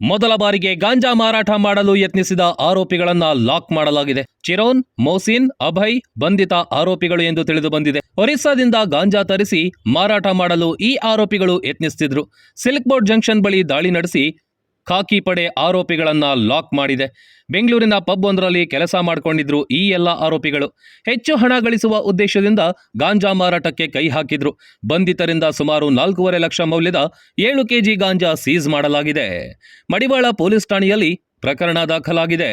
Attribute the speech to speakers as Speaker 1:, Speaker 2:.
Speaker 1: ಮೊದಲ ಬಾರಿಗೆ ಗಾಂಜಾ ಮಾರಾಟ ಮಾಡಲು ಯತ್ನಿಸಿದ ಆರೋಪಿಗಳನ್ನ ಲಾಕ್ ಮಾಡಲಾಗಿದೆ. ಚಿರೋನ್, ಮೋಸಿನ್, ಅಭಯ್ ಬಂಧಿತ ಆರೋಪಿಗಳು ಎಂದು ತಿಳಿದು ಬಂದಿದೆ ಒರಿಸ್ಸಾದಿಂದ ಗಾಂಜಾ ತರಿಸಿ ಮಾರಾಟ ಮಾಡಲು ಈ ಆರೋಪಿಗಳು ಯತ್ನಿಸುತ್ತಿದ್ರು ಸಿಲ್ಕ್ ಬೋರ್ಡ್ ಜಂಕ್ಷನ್ ಬಳಿ ದಾಳಿ ನಡೆಸಿ ಖಾಕಿ ಪಡೆ ಆರೋಪಿಗಳನ್ನ ಲಾಕ್ ಮಾಡಿದೆ. ಬೆಂಗಳೂರಿನ ಪಬ್ ಒಂದರಲ್ಲಿ ಕೆಲಸ ಮಾಡಿಕೊಂಡಿದ್ರು ಈ ಎಲ್ಲ ಆರೋಪಿಗಳು. ಹೆಚ್ಚು ಹಣ ಗಳಿಸುವ ಉದ್ದೇಶದಿಂದ ಗಾಂಜಾ ಮಾರಾಟಕ್ಕೆ ಕೈ ಹಾಕಿದ್ರು. ಬಂಧಿತರಿಂದ ಸುಮಾರು ನಾಲ್ಕೂವರೆ ಲಕ್ಷ ಮೌಲ್ಯದ ಏಳು ಕೆಜಿ ಗಾಂಜಾ ಸೀಸ್ ಮಾಡಲಾಗಿದೆ. ಮಡಿವಾಳ ಪೊಲೀಸ್ ಠಾಣೆಯಲ್ಲಿ ಪ್ರಕರಣ ದಾಖಲಾಗಿದೆ.